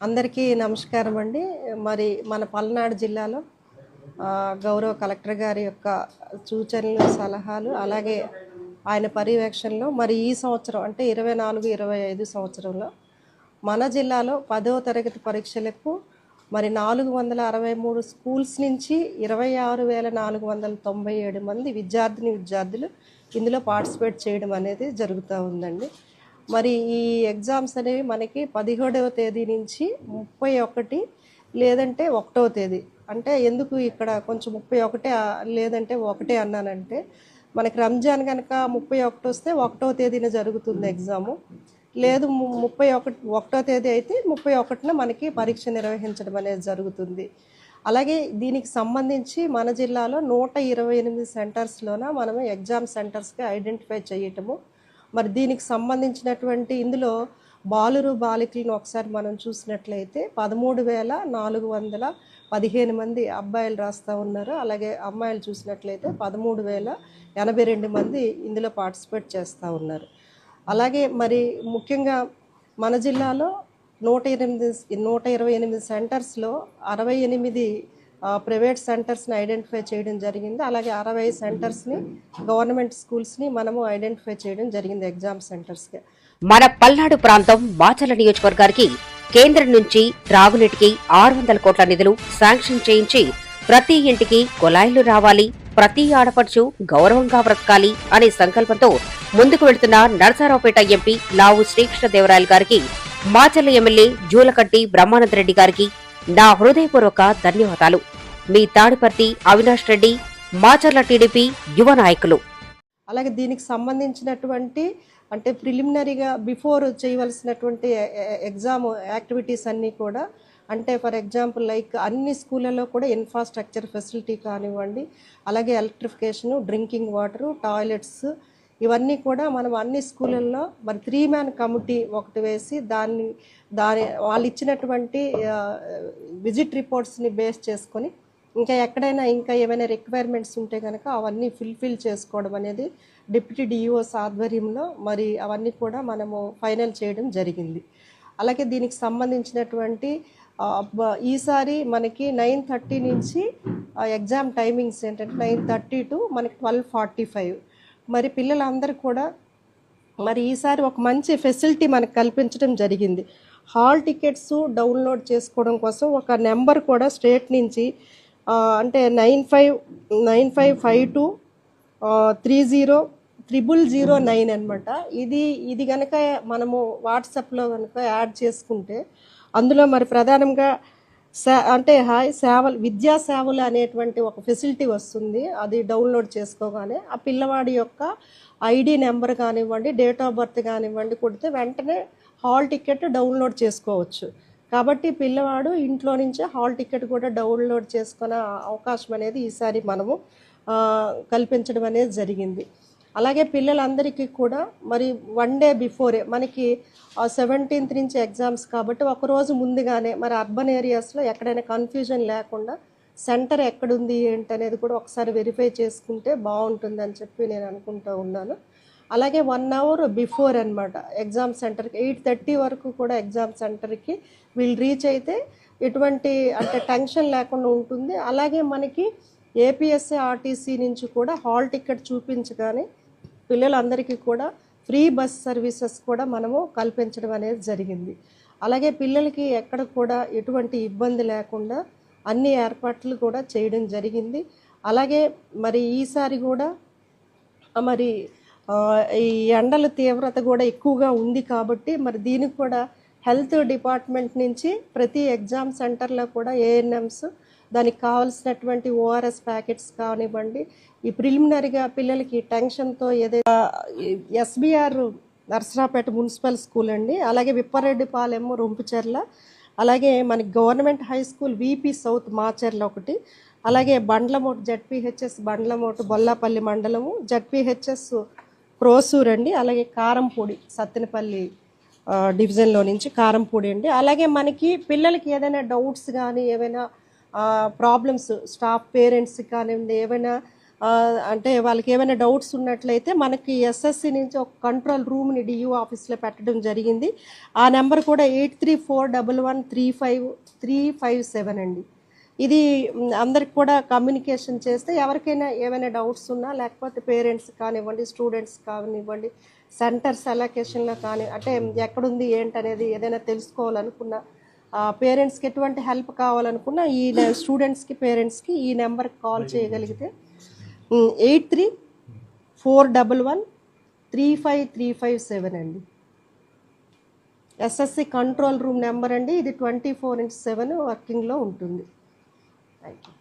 అందరికీ నమస్కారం అండి. మరి మన పల్నాడు జిల్లాలో గౌరవ కలెక్టర్ గారి యొక్క సూచనలు సలహాలు అలాగే ఆయన పర్యవేక్షణలో మరి ఈ సంవత్సరం అంటే ఇరవై నాలుగు ఇరవై ఐదు సంవత్సరంలో మన జిల్లాలో పదవ తరగతి పరీక్షలకు మరి నాలుగు వందల అరవై మూడు స్కూల్స్ నుంచి ఇరవై ఆరు వేల నాలుగు వందల తొంభై ఏడు మంది విద్యార్థిని విద్యార్థులు ఇందులో పార్టిసిపేట్ చేయడం అనేది జరుగుతూ ఉందండి. మరి ఈ ఎగ్జామ్స్ అనేవి మనకి పదిహేడవ తేదీ నుంచి ముప్పై ఒకటి లేదంటే ఒకటవ తేదీ. అంటే ఎందుకు ఇక్కడ కొంచెం ముప్పై ఒకటే లేదంటే ఒకటే అన్నానంటే మనకి రంజాన్ కనుక ముప్పై ఒకటి వస్తే ఒకటో తేదీన జరుగుతుంది ఎగ్జాము. లేదు ముప్పై ఒకటి ఒకటో తేదీ అయితే ముప్పై ఒకటిన మనకి పరీక్ష నిర్వహించడం అనేది జరుగుతుంది. అలాగే దీనికి సంబంధించి మన జిల్లాలో నూట ఇరవై ఎనిమిది సెంటర్స్లోన మనము ఎగ్జామ్ సెంటర్స్కి ఐడెంటిఫై చేయటము మరి దీనికి సంబంధించినటువంటి ఇందులో బాలురు బాలికలను ఒకసారి మనం చూసినట్లయితే పదమూడు వేల నాలుగు వందల పదిహేను మంది అబ్బాయిలు రాస్తూ ఉన్నారు. అలాగే అమ్మాయిలు చూసినట్లయితే పదమూడు వేల ఎనభై రెండు మంది ఇందులో పార్టిసిపేట్ చేస్తూ ఉన్నారు. అలాగే మరి ముఖ్యంగా మన జిల్లాలో నూట ఎనిమిది నూట ఇరవై ఎనిమిది సెంటర్స్లో అరవై ఎనిమిది ప్రైవేట్ సెంటర్స్ని ఐడెంటిఫై చేయడం జరిగింది. అలాగే అరవై సెంటర్స్ని గవర్నమెంట్ స్కూల్స్ని మనము ఐడెంటిఫై చేయడం జరిగింది ఎగ్జామ్ సెంటర్స్కి. మన పల్నాడు ప్రాంతం మాచల నియోజకవర్గానికి కేంద్రం నుంచి త్రాగునీటికి ఆరు వందల కోట్ల నిధులు శాంక్షన్ చేయించి ప్రతి ఇంటికి కుళాయిలు రావాలి ప్రతి ఆడపడుచు గౌరవంగా బ్రతకాలి అనే సంకల్పంతో ముందుకు వెళుతున్న నరసరావుపేట ఎంపీ లావు శ్రీకృష్ణదేవరాయలు గారికి మాచల్ల ఎమ్మెల్యే జూలకట్టి బ్రహ్మానందరెడ్డి గారికి నా హృదయపూర్వక ధన్యవాదాలు. మీ తాడిపర్తి అవినాష్ రెడ్డి మాచర్ల టీడీపీ యువ నాయకులు. అలాగే దీనికి సంబంధించినటువంటి అంటే ప్రిలిమినరీగా బిఫోర్ చేయవలసినటువంటి ఎగ్జామ్ యాక్టివిటీస్ అన్నీ కూడా అంటే ఫర్ ఎగ్జాంపుల్ లైక్ అన్ని స్కూళ్ళలో కూడా ఇన్ఫ్రాస్ట్రక్చర్ ఫెసిలిటీ కానివ్వండి అలాగే ఎలక్ట్రిఫికేషన్ డ్రింకింగ్ వాటరు టాయిలెట్స్ ఇవన్నీ కూడా మనం అన్ని స్కూళ్ళల్లో మరి త్రీ మ్యాన్ కమిటీ ఒకటి వేసి దాన్ని దాని వాళ్ళు ఇచ్చినటువంటి విజిట్ రిపోర్ట్స్ని బేస్ చేసుకొని ఇంకా ఎక్కడైనా ఇంకా ఏమైనా రిక్వైర్మెంట్స్ ఉంటే కనుక అవన్నీ ఫుల్ఫిల్ చేసుకోవడం అనేది డిప్యూటీ డిఈఓస్ ఆధ్వర్యంలో మరి అవన్నీ కూడా మనము ఫైనల్ చేయడం జరిగింది. అలాగే దీనికి సంబంధించినటువంటి ఈసారి మనకి నైన్ థర్టీ నుంచి ఎగ్జామ్ టైమింగ్స్ ఏంటంటే నైన్ థర్టీ టు మనకి ట్వెల్వ్ ఫార్టీ ఫైవ్ మరి పిల్లలందరూ కూడా మరి ఈసారి ఒక మంచి ఫెసిలిటీ మనకు కల్పించడం జరిగింది. హాల్ టికెట్స్ డౌన్లోడ్ చేసుకోవడం కోసం ఒక నెంబర్ కూడా స్టేట్ నుంచి అంటే nine five nine five five two three zero triple zero nine అనమాట ఇది ఇది కనుక మనము వాట్సాప్లో కనుక యాడ్ చేసుకుంటే అందులో మరి ప్రధానంగా అంటే హాయ్ సేవలు విద్యా సేవలు అనేటువంటి ఒక ఫెసిలిటీ వస్తుంది. అది డౌన్లోడ్ చేసుకోగానే ఆ పిల్లవాడి యొక్క ఐడి నెంబర్ కానివ్వండి డేట్ ఆఫ్ బర్త్ కానివ్వండి కొడితే వెంటనే హాల్ టికెట్ డౌన్లోడ్ చేసుకోవచ్చు. కాబట్టి పిల్లవాడు ఇంట్లో నుంచే హాల్ టికెట్ కూడా డౌన్లోడ్ చేసుకునే అవకాశం అనేది ఈసారి మనము కల్పించడం అనేది జరిగింది. అలాగే పిల్లలందరికీ కూడా మరి వన్ డే బిఫోరే మనకి సెవెంటీన్త్ నుంచి ఎగ్జామ్స్ కాబట్టి ఒకరోజు ముందుగానే మరి అర్బన్ ఏరియాస్లో ఎక్కడైనా కన్ఫ్యూజన్ లేకుండా సెంటర్ ఎక్కడుంది ఏంటి అనేది కూడా ఒకసారి వెరిఫై చేసుకుంటే బాగుంటుంది అని చెప్పి నేను అనుకుంటూ ఉన్నాను. అలాగే వన్ అవర్ బిఫోర్ అనమాట ఎగ్జామ్ సెంటర్కి ఎయిట్ థర్టీ వరకు కూడా ఎగ్జామ్ సెంటర్కి వీళ్ళు రీచ్ అయితే ఎటువంటి అంటే టెన్షన్ లేకుండా ఉంటుంది. అలాగే మనకి ఏపీఎస్సీ ఆర్టీసీ నుంచి కూడా హాల్ టికెట్ చూపించగానే పిల్లలందరికీ కూడా ఫ్రీ బస్ సర్వీసెస్ కూడా మనము కల్పించడం అనేది జరిగింది. అలాగే పిల్లలకి ఎక్కడ కూడా ఎటువంటి ఇబ్బంది లేకుండా అన్ని ఏర్పాట్లు కూడా చేయడం జరిగింది. అలాగే మరి ఈసారి కూడా మరి ఈ ఎండల తీవ్రత కూడా ఎక్కువగా ఉంది కాబట్టి మరి దీనికి కూడా హెల్త్ డిపార్ట్మెంట్ నుంచి ప్రతి ఎగ్జామ్ సెంటర్లో కూడా ఏఎన్ఎమ్స్ దానికి కావాల్సినటువంటి ఓఆర్ఎస్ ప్యాకెట్స్ కానివ్వండి ఈ ప్రిలిమినరీగా పిల్లలకి టెన్షన్తో ఏదైతే ఎస్బీఆర్ నర్సరాపేట మున్సిపల్ స్కూల్ అండి. అలాగే విప్పారెడ్డిపాలెం రొంపుచెర్ల అలాగే మనకి government high school VP south Macherla ఒకటి అలాగే బండ్లమోటు జడ్పిహెచ్ఎస్ బండ్లమోటు బొల్లాపల్లి మండలము జడ్పిహెచ్ఎస్ ప్రోసూర్ అండి అలాగే కారంపూడి సత్తెనపల్లి డివిజన్లో నుంచి కారంపూడి అండి. అలాగే మనకి పిల్లలకి ఏదైనా డౌట్స్ కానీ ఏమైనా ప్రాబ్లమ్స్ స్టాఫ్ పేరెంట్స్ కానివ్వండి ఏమైనా అంటే వాళ్ళకి ఏమైనా డౌట్స్ ఉన్నట్లయితే మనకి ఎస్ఎస్సి నుంచి ఒక కంట్రోల్ రూమ్ని డియూ ఆఫీస్లో పెట్టడం జరిగింది. ఆ నెంబర్ కూడా eight three four double one three five three five seven అండి. ఇది అందరికి కూడా కమ్యూనికేషన్ చేస్తే ఎవరికైనా ఏమైనా డౌట్స్ ఉన్నా లేకపోతే పేరెంట్స్ కానివ్వండి స్టూడెంట్స్ కానివ్వండి సెంటర్స్ అలొకేషన్లో కానీ అంటే ఎక్కడుంది ఏంటనేది ఏదైనా తెలుసుకోవాలనుకున్నా పేరెంట్స్కి ఎటువంటి హెల్ప్ కావాలనుకున్నా ఈ స్టూడెంట్స్కి పేరెంట్స్కి ఈ నెంబర్కి కాల్ చేయగలిగితే eight three four double one three five three five seven అండి. ఎస్ఎస్సి కంట్రోల్ రూమ్ నెంబర్ అండి. ఇది ట్వంటీ ఫోర్ ఇంటూ సెవెన్ వర్కింగ్లో ఉంటుంది. Thank you